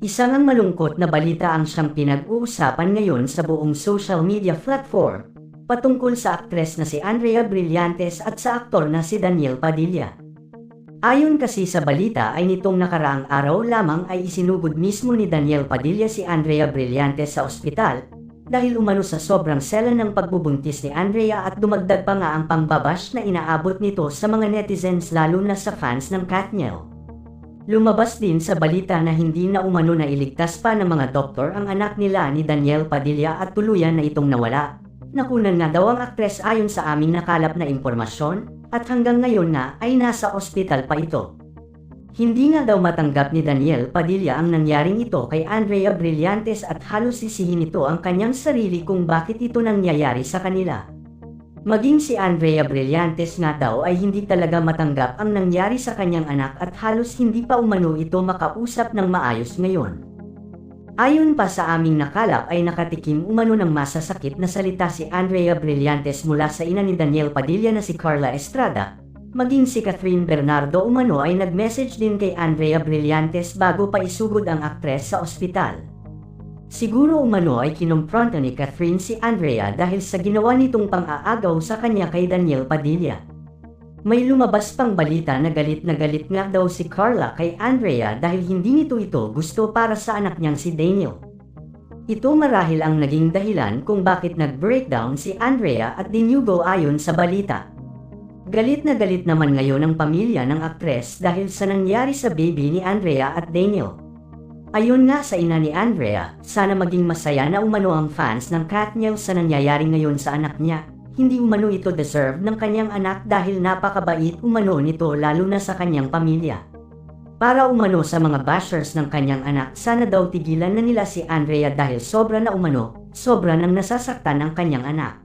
Isang ang malungkot na balita ang siyang pinag-uusapan ngayon sa buong social media platform patungkol sa aktres na si Andrea Brillantes at sa aktor na si Daniel Padilla. Ayon kasi sa balita ay nitong nakaraang araw lamang ay isinugod mismo ni Daniel Padilla si Andrea Brillantes sa ospital dahil umano sa sobrang sela ng pagbubuntis ni Andrea at dumagdag pa nga ang pangbabash na inaabot nito sa mga netizens lalo na sa fans ng Katniel. Lumabas din sa balita na hindi na umano na iligtas pa ng mga doktor ang anak nila ni Daniel Padilla at tuluyan na itong nawala. Nakunan nga daw ang aktres ayon sa aming nakalap na impormasyon at hanggang ngayon na ay nasa ospital pa ito. Hindi nga daw matanggap ni Daniel Padilla ang nangyaring ito kay Andrea Brillantes at halos sisihin ito ang kanyang sarili kung bakit ito nangyayari sa kanila. Maging si Andrea Brillantes nga daw ay hindi talaga matanggap ang nangyari sa kanyang anak at halos hindi pa umano ito makausap ng maayos ngayon. Ayon pa sa aming nakalap ay nakatikim umano ng masasakit na salita si Andrea Brillantes mula sa ina ni Daniel Padilla na si Carla Estrada. Maging si Catherine Bernardo umano ay nag-message din kay Andrea Brillantes bago pa isugod ang aktres sa ospital. Siguro umano ay kinumpronta ni Catherine si Andrea dahil sa ginawa nitong pang-aagaw sa kanya kay Daniel Padilla. May lumabas pang balita na galit na galit nga daw si Carla kay Andrea dahil hindi nito ito gusto para sa anak niyang si Daniel. Ito marahil ang naging dahilan kung bakit nag-breakdown si Andrea at dinyugo ayon sa balita. Galit na galit naman ngayon ang pamilya ng aktres dahil sa nangyari sa baby ni Andrea at Daniel. Ayon nga sa ina ni Andrea, sana maging masaya na umano ang fans ng Katniel sa nangyayari ngayon sa anak niya. Hindi umano ito deserve ng kanyang anak dahil napakabait umano nito lalo na sa kanyang pamilya. Para umano sa mga bashers ng kanyang anak, sana daw tigilan na nila si Andrea dahil sobra na umano, sobra nang nasasaktan ng kanyang anak.